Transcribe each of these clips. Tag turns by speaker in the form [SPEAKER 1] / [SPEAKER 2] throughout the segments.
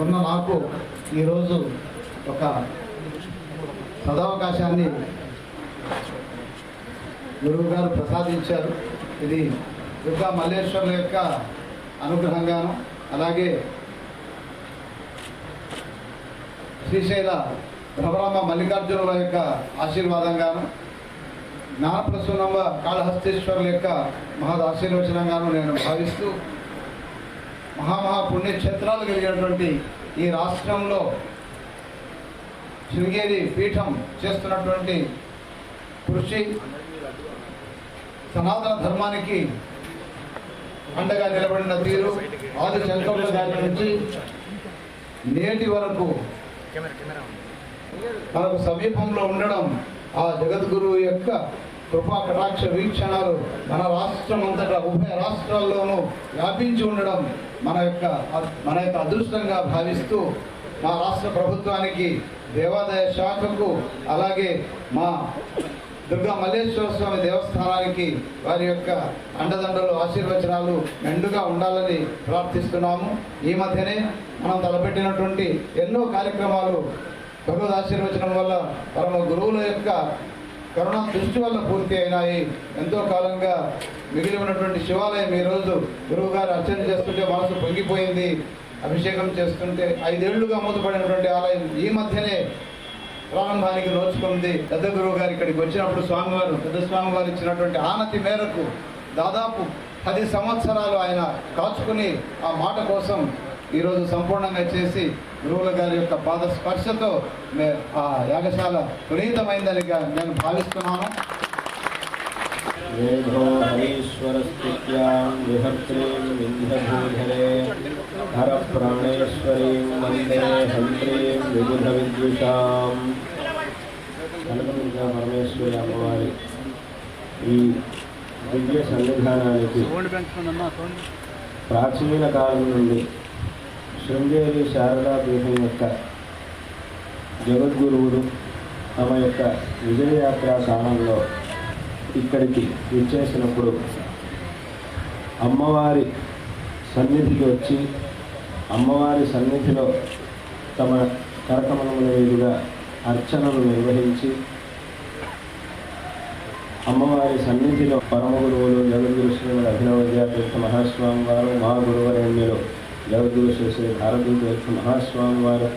[SPEAKER 1] ఉన్న నాకు ఈరోజు ఒక సదావకాశాన్ని గురువు గారు ప్రసాదించారు. ఇది దుర్గా మల్లేశ్వరుల యొక్క అనుగ్రహంగాను అలాగే శ్రీశైల భ్రమరామ మల్లికార్జునుల యొక్క ఆశీర్వాదంగాను జ్ఞానప్రసూనమ్మ కాళహస్తీశ్వరుల యొక్క మహద్ ఆశీర్వచనంగాను నేను భావిస్తూ మహామహా పుణ్యక్షేత్రాలు కలిగినటువంటి ఈ రాష్ట్రంలో శృంగేరి పీఠం చేస్తున్నటువంటి కృషి సనాతన ధర్మానికి అండగా నిలబడిన తీరు ఆది శంకరుల గారి నుంచి నేటి వరకు మనకు సమీపంలో ఉండడం ఆ జగద్గురువు యొక్క కృపా కటాక్ష వీక్షణాలు మన రాష్ట్రం అంతటా ఉభయ రాష్ట్రాల్లోనూ వ్యాపించి ఉండడం మన యొక్క మన యొక్క అదృష్టంగా భావిస్తూ మా రాష్ట్ర ప్రభుత్వానికి దేవాదాయ శాఖకు అలాగే మా దుర్గా మల్లేశ్వర స్వామి దేవస్థానానికి వారి యొక్క అండదండలు ఆశీర్వచనాలు మెండుగా ఉండాలని ప్రార్థిస్తున్నాము. ఈ మధ్యనే మనం తలపెట్టినటువంటి ఎన్నో కార్యక్రమాలు భగవద్ ఆశీర్వచనం వల్ల పరమ గురువుల యొక్క కరోనా దృష్టి వల్ల పూర్తి అయినాయి. ఎంతో కాలంగా మిగిలి ఉన్నటువంటి శివాలయం ఈరోజు గురువు గారు అర్చన చేస్తుంటే మనసు పొంగిపోయింది. అభిషేకం చేస్తుంటే ఐదేళ్ళుగా మూతపడినటువంటి ఆలయం ఈ మధ్యనే ప్రారంభానికి నోచుకుంది. పెద్ద గురువు గారు ఇక్కడికి వచ్చినప్పుడు స్వామివారు పెద్ద స్వామివారు ఇచ్చినటువంటి ఆనతి మేరకు దాదాపు పది సంవత్సరాలు ఆయన కాచుకుని ఆ మాట కోసం ఈరోజు సంపూర్ణంగా చేసి గురువుల గారి యొక్క పాద స్పర్శతో మే- ఆ యాగశాల పునీతమైందని నేను భావిస్తున్నాను
[SPEAKER 2] वेदो हरीश्वरस्तुत्यां विभर्त्रीं विन्ध्यभूधरे हरप्राणेश्वरीं वन्दे हन्त्रीं विबुधविद्युषाम् కనకదుర్గా పరమేశ్వరి అమ్మవారి ఈ దివ్య సన్నిధానానికి ప్రాచీన కాలం నుండి శృంగేరి శారదాపీఠం యొక్క జగద్గురువులు తమ యొక్క విజయయాత్రా స్థానంలో ఇక్కడికి విచ్చేసినప్పుడు అమ్మవారి సన్నిధికి వచ్చి అమ్మవారి సన్నిధిలో తమ కరకమలముల మీదుగా అర్చనలు నిర్వహించి అమ్మవారి సన్నిధిలో పరమ గురువులు జగద్గురు శ్రీమద్ అభినవ విద్యాపీఠ మహాస్వామి వారు మా జగద్గురు శ్రీ భారతీయ మహాస్వామి వారు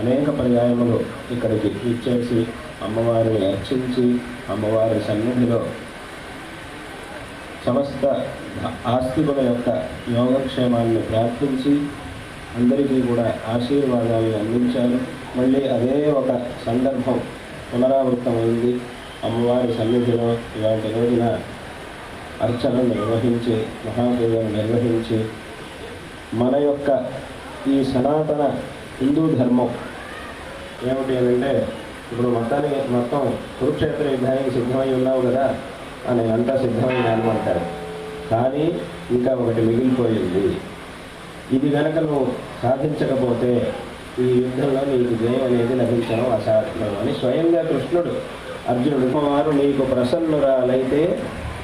[SPEAKER 2] అనేక పర్యాయములు ఇక్కడికి ఇచ్చేసి అమ్మవారిని అర్చించి అమ్మవారి సన్నిధిలో సమస్త ఆస్తికుల యొక్క యోగక్షేమాన్ని ప్రార్థించి అందరికీ కూడా ఆశీర్వాదాలను అందించారు. మళ్ళీ అదే ఒక సందర్భం పునరావృతమైంది. అమ్మవారి సన్నిధిలో ఇలాంటి రోజున అర్చనలు నిర్వహించి మహాపూజలు నిర్వహించి మన యొక్క ఈ సనాతన హిందూ ధర్మం ఏమిటి అంటే ఇప్పుడు మొత్తానికి మొత్తం కురుక్షేత్ర యుద్ధానికి సిద్ధమై ఉన్నావు కదా అని అంతా సిద్ధమైన అనమంటారు కానీ ఇంకా ఒకటి మిగిలిపోయింది. ఇది కనుక నువ్వు సాధించకపోతే ఈ యుద్ధంలో నీకు జయం అనేది లభించడం అసాధ్యం అని స్వయంగా కృష్ణుడు అర్జునుడు కుమారు నీకు ప్రసన్నురాలైతే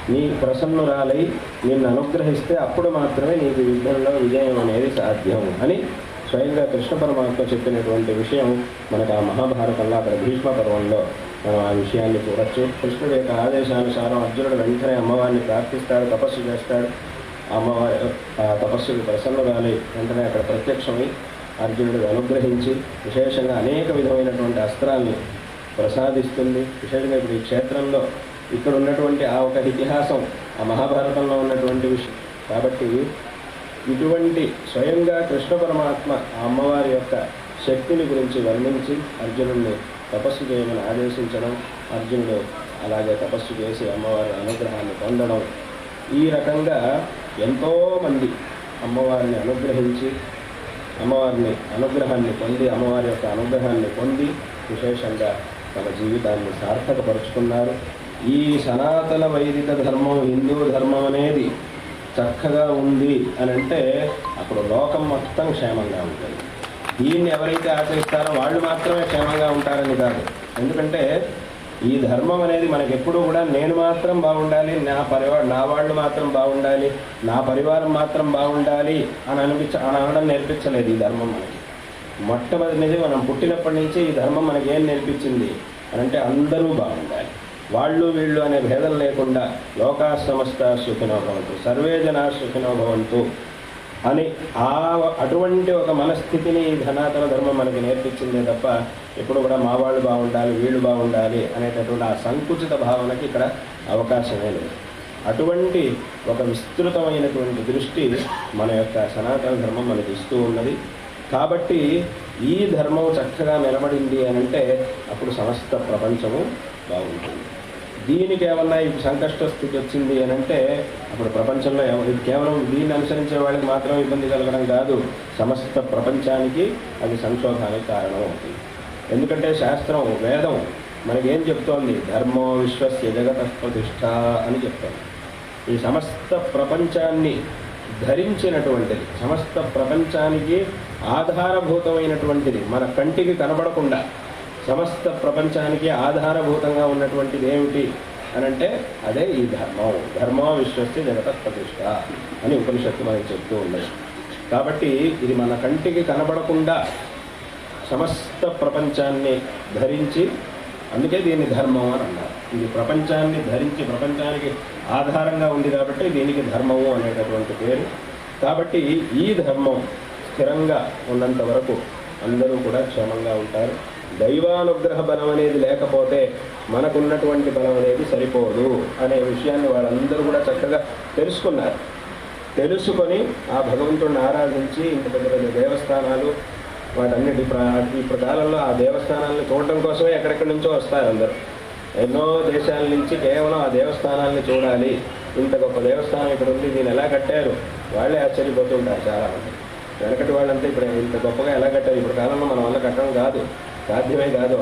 [SPEAKER 2] నీ ప్రసన్నురాలై నిన్ను అనుగ్రహిస్తే అప్పుడు మాత్రమే నీకు యుద్ధంలో విజయం అనేది సాధ్యం అని స్వయంగా కృష్ణ పరమాత్మ చెప్పినటువంటి విషయం మనకు ఆ మహాభారతంలో అక్కడ భీష్మ పర్వంలో మనం ఆ విషయాన్ని చూడొచ్చు. కృష్ణుడి యొక్క ఆదేశానుసారం అర్జునుడు వెంటనే అమ్మవారిని ప్రార్థిస్తాడు తపస్సు చేస్తాడు. అమ్మవారి ఆ తపస్సుకు ప్రసన్నురాలి వెంటనే అక్కడ ప్రత్యక్షమై అర్జునుడు అనుగ్రహించి విశేషంగా అనేక విధమైనటువంటి అస్త్రాల్ని ప్రసాదిస్తుంది. విశేషంగా ఇప్పుడు ఈ క్షేత్రంలో ఇక్కడ ఉన్నటువంటి ఆ ఒక ఇతిహాసం ఆ మహాభారతంలో ఉన్నటువంటి విషయం. కాబట్టి ఇటువంటి స్వయంగా కృష్ణ పరమాత్మ ఆ అమ్మవారి యొక్క శక్తిని గురించి వర్ణించి అర్జునుడిని తపస్సు చేయమని ఆదేశించడం అర్జునుడు అలాగే తపస్సు చేసి అమ్మవారి అనుగ్రహాన్ని పొందడం ఈ రకంగా ఎంతోమంది అమ్మవారిని అనుగ్రహించి అమ్మవారిని అనుగ్రహాన్ని పొంది అమ్మవారి యొక్క అనుగ్రహాన్ని పొంది విశేషంగా తమ జీవితాన్ని సార్థకపరుచుకున్నారు. ఈ సనాతన వైదిక ధర్మం హిందూ ధర్మం అనేది చక్కగా ఉంది అని అంటే అప్పుడు లోకం మొత్తం క్షేమంగా ఉంటుంది. దీన్ని ఎవరైతే ఆచరిస్తారో వాళ్ళు మాత్రమే క్షేమంగా ఉంటారని కాదు. ఎందుకంటే ఈ ధర్మం అనేది మనకి ఎప్పుడూ కూడా నేను మాత్రం బాగుండాలి నా పరివా నా వాళ్ళు మాత్రం బాగుండాలి నా పరివారం మాత్రం బాగుండాలి అని అనిపించ అని అనడం నేర్పించలేదు ఈ ధర్మం మనకి. మొట్టమొదటిది మనం పుట్టినప్పటి నుంచి ఈ ధర్మం మనకి ఏం నేర్పించింది అని అంటే అందరూ బాగుండాలి. వాళ్ళు వీళ్ళు అనే భేదం లేకుండా లోకా సమస్త సుఖినో భవంతు సర్వే జనా సుఖినో భవంతు అని ఆ అటువంటి ఒక మనస్థితిని ఈ ధనాతన ధర్మం మనకి నేర్పించిందే తప్ప ఎప్పుడు కూడా మా వాళ్ళు బాగుండాలి వీళ్ళు బాగుండాలి అనేటటువంటి ఆ సంకుచిత భావనకి ఇక్కడ అవకాశమే లేదు. అటువంటి ఒక విస్తృతమైనటువంటి దృష్టి మన యొక్క సనాతన ధర్మం మనకి ఇస్తూ ఉన్నది. కాబట్టి ఈ ధర్మం చక్కగా నిలబడింది అని అంటే అప్పుడు సమస్త ప్రపంచము బాగుంటుంది. దీనికి ఏమన్నా ఇప్పుడు సంకష్ట స్థితి వచ్చింది అని అంటే అప్పుడు ప్రపంచంలో ఇది కేవలం దీన్ని అనుసరించే వాళ్ళకి మాత్రం ఇబ్బంది కలగడం కాదు సమస్త ప్రపంచానికి అది సంక్షోభానికి కారణం అవుతుంది. ఎందుకంటే శాస్త్రం వేదం మనకేం చెప్తోంది? ధర్మో విశ్వస్య జగత ప్రతిష్ట అని చెప్తోంది. ఈ సమస్త ప్రపంచాన్ని ధరించినటువంటిది సమస్త ప్రపంచానికి ఆధారభూతమైనటువంటిది మన కంటికి కనబడకుండా సమస్త ప్రపంచానికి ఆధారభూతంగా ఉన్నటువంటిది ఏమిటి అని అంటే అదే ఈ ధర్మం. ధర్మం విశ్వస్తే జగత ప్రతిష్ట అని ఉపనిషత్తు మనకి చెప్తూ ఉన్నాయి. కాబట్టి ఇది మన కంటికి కనబడకుండా సమస్త ప్రపంచాన్ని ధరించి అందుకే దీన్ని ధర్మం అని అన్నారు. ఇది ప్రపంచాన్ని ధరించి ప్రపంచానికి ఆధారంగా ఉంది కాబట్టి దీనికి ధర్మము అనేటటువంటి పేరు. కాబట్టి ఈ ధర్మం స్థిరంగా ఉన్నంత వరకు అందరూ కూడా క్షేమంగా ఉంటారు. దైవానుగ్రహ బలం అనేది లేకపోతే మనకున్నటువంటి బలం అనేది సరిపోదు అనే విషయాన్ని వాళ్ళందరూ కూడా చక్కగా తెలుసుకున్నారు. తెలుసుకొని ఆ భగవంతుడిని ఆరాధించి ఇంత పెద్ద పెద్ద దేవస్థానాలు వాటన్నిటి ఇప్పుడు ఈ ప్రకారంలో ఆ దేవస్థానాలను చూడటం కోసమే ఎక్కడెక్కడి నుంచో వస్తారు అందరూ. ఎన్నో దేశాల నుంచి కేవలం ఆ దేవస్థానాన్ని చూడాలి. ఇంత గొప్ప దేవస్థానం ఇక్కడ ఉంది దీన్ని ఎలా కట్టారు? వాళ్ళే ఆశ్చర్యపోతుంటారు చాలా వెనకటి వాళ్ళంతా ఇప్పుడు ఇంత గొప్పగా ఎలా కట్టారు? ఇప్పుడు కాలంలో మన వల్ల కట్టడం కాదు. సాధ్యమే కాదు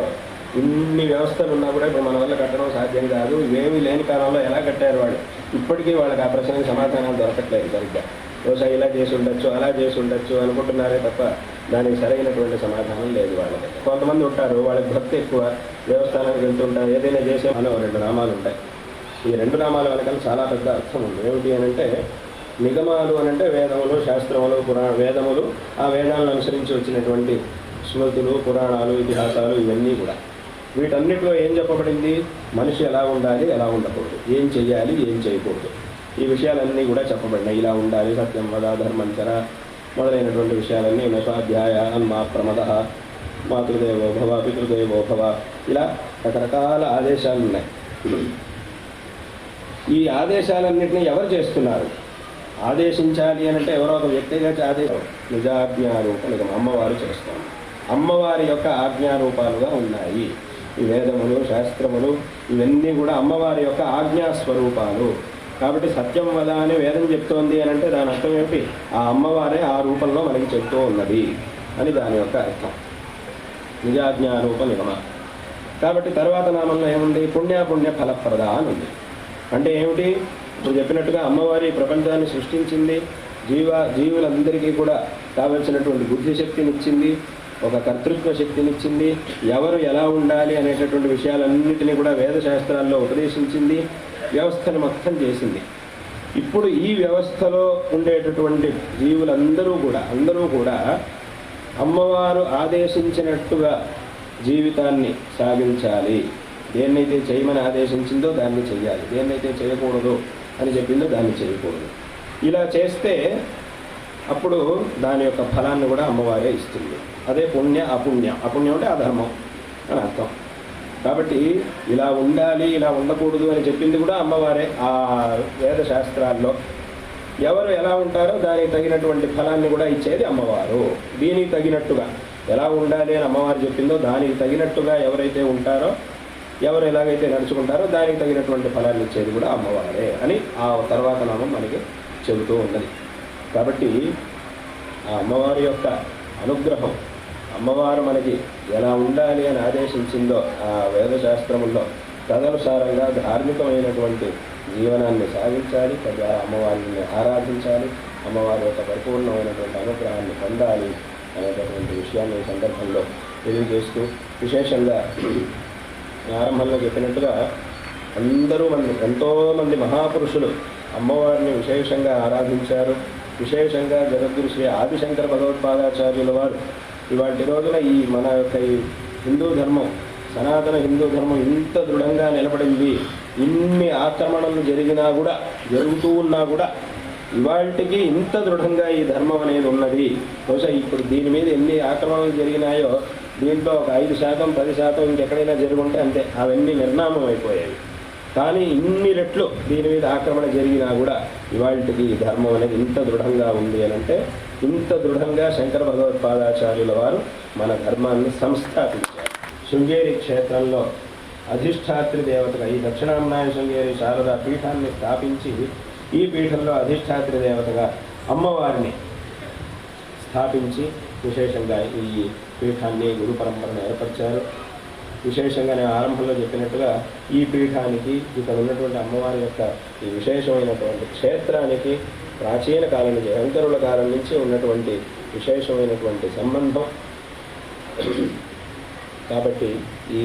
[SPEAKER 2] ఇన్ని వ్యవస్థలు ఉన్నా కూడా ఇప్పుడు మన వల్ల కట్టడం సాధ్యం కాదు. ఇవేమీ లేని కాలంలో ఎలా కట్టారు వాడు? ఇప్పటికీ వాళ్ళకి ఆ ప్రశ్నకి సమాధానాలు దొరకట్లేదు సరిగ్గా. బహుశా ఇలా చేసి ఉండొచ్చు అలా చేసి ఉండొచ్చు అనుకుంటున్నారే తప్ప దానికి సరైనటువంటి సమాధానం లేదు వాళ్ళకి. కొంతమంది ఉంటారు వాళ్ళకి భక్తి ఎక్కువ దేవస్థానానికి వెళ్తుంటారు ఏదైనా చేసే అని రెండు నామాలు ఉంటాయి. ఈ రెండు నామాల వెనకాల చాలా పెద్ద అర్థం ఉంది. ఏమిటి అని అంటే నిగమాలు అనంటే వేదములు శాస్త్రములు పురాణ వేదములు ఆ వేదాలను అనుసరించి వచ్చినటువంటి స్మృతులు పురాణాలు ఇతిహాసాలు ఇవన్నీ కూడా. వీటన్నిటిలో ఏం చెప్పబడింది? మనిషి ఎలా ఉండాలి ఎలా ఉండకూడదు. ఏం చెయ్యాలి ఏం చేయకూడదు. ఈ విషయాలన్నీ కూడా చెప్పబడినాయి. ఇలా ఉండాలి సత్యం వద ధర్మంచర మొదలైనటువంటి విషయాలన్నీ నశాధ్యాయ అన్మా ప్రమద. మాతృదేవో భవ పితృదేవో భవ. ఇలా రకరకాల ఆదేశాలు ఉన్నాయి. ఈ ఆదేశాలన్నింటినీ ఎవరు చేస్తున్నారు? ఆదేశించాలి అని అంటే ఎవరో ఒక వ్యక్తిగా ఆదేశం నిజాజ్ఞారూపం నిజం అమ్మవారు చేస్తాను అమ్మవారి యొక్క ఆజ్ఞారూపాలుగా ఉన్నాయి. ఈ వేదములు శాస్త్రములు ఇవన్నీ కూడా అమ్మవారి యొక్క ఆజ్ఞా స్వరూపాలు కాబట్టి సత్యం వద అని వేదం చెప్తోంది అని అంటే దాని అర్థం ఏమిటి? ఆ అమ్మవారే ఆ రూపంలో మనకి చెప్తూ ఉన్నది అని దాని యొక్క అర్థం. నిజాజ్ఞారూప నిగమ. కాబట్టి తర్వాత నామంలో ఏముంది? పుణ్యాపుణ్య ఫలప్రద అని ఉంది. అంటే ఏమిటి? ఇప్పుడు చెప్పినట్టుగా అమ్మవారి ప్రపంచాన్ని సృష్టించింది. జీవ జీవులందరికీ కూడా కావలసినటువంటి బుద్ధి శక్తిని ఇచ్చింది ఒక కర్తృత్వ శక్తినిచ్చింది. ఎవరు ఎలా ఉండాలి అనేటటువంటి విషయాలన్నింటినీ కూడా వేద శాస్త్రాల్లో ఉపదేశించింది. వ్యవస్థను మొత్తం చేసింది. ఇప్పుడు ఈ వ్యవస్థలో ఉండేటటువంటి జీవులందరూ కూడా అందరూ కూడా అమ్మవారు ఆదేశించినట్టుగా జీవితాన్ని సాగించాలి. దేన్నైతే చేయమని ఆదేశించిందో దాన్ని చేయాలి దేన్నైతే చేయకూడదు అని చెప్పిందో దాన్ని చేయకూడదు. ఇలా చేస్తే అప్పుడు దాని యొక్క ఫలాన్ని కూడా అమ్మవారే ఇస్తుంది. అదే పుణ్య అపుణ్య. అపుణ్యం అంటే అధర్మం అని అర్థం. కాబట్టి ఇలా ఉండాలి ఇలా ఉండకూడదు అని చెప్పింది కూడా అమ్మవారే ఆ వేద శాస్త్రాల్లో. ఎవరు ఎలా ఉంటారో దానికి తగినటువంటి ఫలాన్ని కూడా ఇచ్చేది అమ్మవారు. దీనికి తగినట్టుగా ఎలా ఉండాలి అని అమ్మవారు చెప్పిందో దానికి తగినట్టుగా ఎవరైతే ఉంటారో ఎవరు ఎలాగైతే నడుచుకుంటారో దానికి తగినటువంటి ఫలాన్ని ఇచ్చేది కూడా అమ్మవారే అని ఆ తర్వాత నామం మనకి చెబుతూ ఉన్నది. కాబట్టి ఆ అమ్మవారి యొక్క అనుగ్రహం అమ్మవారు మనకి ఎలా ఉండాలి అని ఆదేశించిందో ఆ వేదశాస్త్రముల్లో తదనుసారంగా ధార్మికమైనటువంటి జీవనాన్ని సాగించాలి తద్వారా అమ్మవారిని ఆరాధించాలి అమ్మవారి యొక్క పరిపూర్ణమైనటువంటి అనుగ్రహాన్ని పొందాలి అనేటటువంటి విషయాన్ని ఈ సందర్భంలో తెలియజేస్తూ విశేషంగా ప్రారంభంలో ఆరంభంలో చెప్పినట్టుగా అందరూ మంది ఎంతోమంది మహాపురుషులు అమ్మవారిని విశేషంగా ఆరాధించారు. విశేషంగా జగద్గురు శ్రీ ఆదిశంకర భగవత్పాదాచార్యుల వారు ఇవాటి రోజున ఈ మన యొక్క ఈ హిందూ ధర్మం సనాతన హిందూ ధర్మం ఇంత దృఢంగా నిలబడింది ఇన్ని ఆక్రమణలు జరిగినా కూడా జరుగుతూ ఉన్నా కూడా ఇవాళకి ఇంత దృఢంగా ఈ ధర్మం అనేది ఉన్నది. బహుశా ఇప్పుడు దీని మీద ఎన్ని ఆక్రమణలు జరిగినాయో దీంట్లో ఒక ఐదు శాతం పది శాతం ఇంకెక్కడైనా జరుగుంటే అంతే. అవన్నీ నిర్నామం అయిపోయాయి కానీ ఇన్ని రెట్లు దీని మీద ఆక్రమణ జరిగినా కూడా ఇవాళకి ఈ ధర్మం అనేది ఇంత దృఢంగా ఉంది అని అంటే ఇంత దృఢంగా శంకర భగవత్పాదాచార్యుల వారు మన ధర్మాన్ని సంస్థాపించారు. శృంగేరి క్షేత్రంలో అధిష్టాత్రి దేవతగా ఈ దక్షిణామనాయ శృంగేరి శారదా పీఠాన్ని స్థాపించి ఈ పీఠంలో అధిష్టాత్రి దేవతగా అమ్మవారిని స్థాపించి విశేషంగా ఈ పీఠాన్ని గురు పరంపరను ఏర్పరిచారు. విశేషంగా నేను ఆరంభంలో చెప్పినట్టుగా ఈ పీఠానికి ఇక్కడ ఉన్నటువంటి అమ్మవారి యొక్క ఈ విశేషమైనటువంటి క్షేత్రానికి ప్రాచీన కాలం నుంచి శంకరుల కాలం నుంచి ఉన్నటువంటి విశేషమైనటువంటి సంబంధం. కాబట్టి ఈ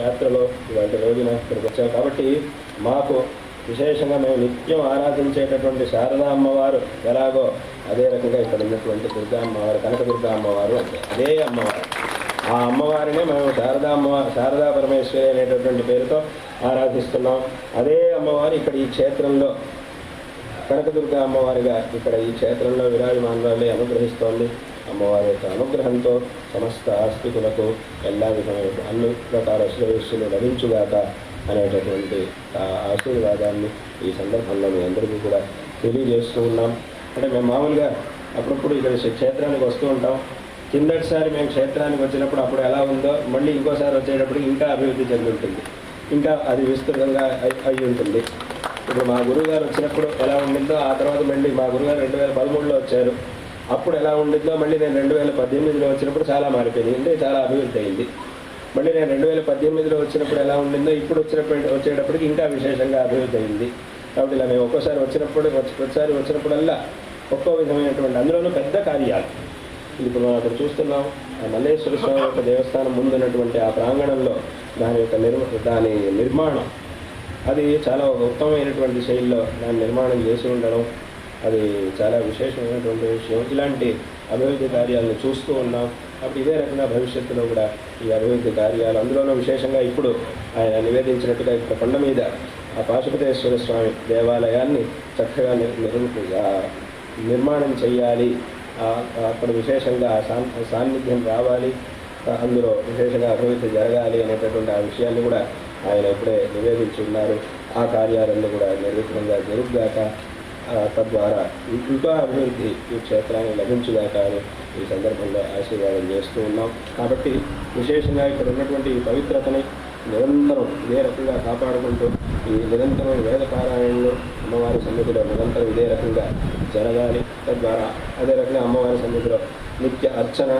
[SPEAKER 2] యాత్రలో ఇవాటి రోజున ఇక్కడికి వచ్చాం. కాబట్టి మాకు విశేషంగా మేము నిత్యం ఆరాధించేటటువంటి శారదా అమ్మవారు ఎలాగో అదే రకంగా ఇక్కడ ఉన్నటువంటి దుర్గా అమ్మవారు కనక దుర్గా అమ్మవారు అంటే అదే అమ్మవారు. ఆ అమ్మవారినే మేము శారదా అమ్మవారి శారదా పరమేశ్వరి అనేటటువంటి పేరుతో ఆరాధిస్తున్నాం. అదే అమ్మవారు ఇక్కడ ఈ క్షేత్రంలో కనకదుర్గ అమ్మవారిగా ఇక్కడ ఈ క్షేత్రంలో విరాజమానులని అనుగ్రహిస్తోంది. అమ్మవారి యొక్క అనుగ్రహంతో సమస్త ఆస్తికులకు ఎలా విధమైన అన్ని రకాల శ్రేయస్సులు లభించుగాక అనేటటువంటి ఆశీర్వాదాన్ని ఈ సందర్భంలో మీ అందరికీ కూడా తెలియజేస్తూ ఉన్నాం. అంటే మేము మామూలుగా అప్పుడప్పుడు ఇక్కడ క్షేత్రానికి వస్తూ ఉంటాం. కిందటిసారి మేము క్షేత్రానికి వచ్చినప్పుడు అప్పుడు ఎలా ఉందో మళ్ళీ ఇంకోసారి వచ్చేటప్పటికి ఇంకా అభివృద్ధి చెంది ఉంటుంది ఇంకా అది విస్తృతంగా అయి ఉంటుంది. ఇప్పుడు మా గురువు గారు వచ్చినప్పుడు ఎలా ఉండిందో ఆ తర్వాత మళ్ళీ మా గురుగారు రెండు వేల పదమూడులో వచ్చారు. అప్పుడు ఎలా ఉండిందో మళ్ళీ నేను రెండు వేల పద్దెనిమిదిలో వచ్చినప్పుడు చాలా మారిపోయింది. అంటే చాలా అభివృద్ధి అయింది. మళ్ళీ నేను రెండు వేల పద్దెనిమిదిలో వచ్చినప్పుడు ఎలా ఉండిందో ఇప్పుడు వచ్చినప్పుడు వచ్చేటప్పటికి ఇంకా విశేషంగా అభివృద్ధి అయింది. కాబట్టి ఇలా మేము ఒక్కోసారి వచ్చినప్పుడు వచ్చి- ఒకసారి వచ్చినప్పుడల్లా ఒక్కో విధమైనటువంటి అందులోనూ పెద్ద కార్యాలు. ఇప్పుడు మనం అక్కడ చూస్తున్నాం ఆ మల్లేశ్వర స్వామి యొక్క దేవస్థానం ముందున్నటువంటి ఆ ప్రాంగణంలో దాని యొక్క నిర్మ దాని నిర్మాణం. అది చాలా ఒక ఉత్తమమైనటువంటి శైలిలో దాని నిర్మాణం చేసి ఉండడం అది చాలా విశేషమైనటువంటి విషయం. ఇలాంటి అభివృద్ధి కార్యాలను చూస్తూ ఉన్నాం. అప్పుడు ఇదే రకంగా భవిష్యత్తులో కూడా ఈ అభివృద్ధి కార్యాలు అందులోనూ విశేషంగా ఇప్పుడు ఆయన నివేదించినట్టుగా ఇక్కడ కొండ మీద ఆ పాశుపతేశ్వర స్వామి దేవాలయాన్ని చక్కగా నిర్మి- నిర్మాణం చేయాలి. అక్కడ విశేషంగా సాన్నిధ్యం రావాలి. అందులో విశేషంగా అభివృద్ధి జరగాలి అనేటటువంటి ఆ విషయాన్ని కూడా ఆయన ఇప్పుడే నివేదించి ఉన్నారు ఆ కార్యాలన్నీ కూడా నిర్విఘ్నంగా జరుగుగాక తద్వారా ఇంకా అభివృద్ధి ఈ క్షేత్రానికి లభించుగాక అని ఈ సందర్భంలో ఆశీర్వాదం చేస్తూ ఉన్నాం. కాబట్టి విశేషంగా ఇక్కడ ఉన్నటువంటి ఈ పవిత్రతని నిరంతరం ఇదే రకంగా కాపాడుకుంటూ ఈ నిరంతరం వేద పారాయణలో అమ్మవారి సన్నిధిలో నిరంతరం ఇదే రకంగా జరగాలి. తద్వారా అదే రకంగా అమ్మవారి సన్నిధిలో నిత్య అర్చన.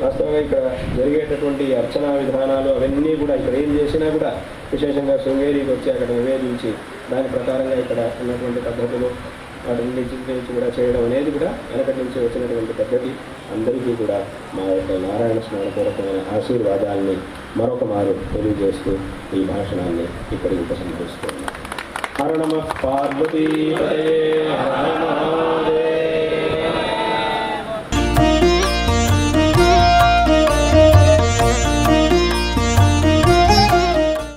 [SPEAKER 2] వాస్తవంగా ఇక్కడ జరిగేటటువంటి అర్చనా విధానాలు అవన్నీ కూడా ఇక్కడ ఏం చేసినా కూడా విశేషంగా శృంగేరికి వచ్చి అక్కడ నివేదించి దాని ప్రకారంగా ఇక్కడ ఉన్నటువంటి పద్ధతులు వాటిని నుంచి కూడా చేయడం అనేది కూడా వెనకటి నుంచి వచ్చినటువంటి పద్ధతి. అందరికీ కూడా మా యొక్క నారాయణ స్మరణపూర్వకమైన ఆశీర్వాదాన్ని మరొక మారు తెలియజేస్తూ ఈ భాషణాన్ని ఇక్కడికి हर नमः पार्वती हरे हर। नमः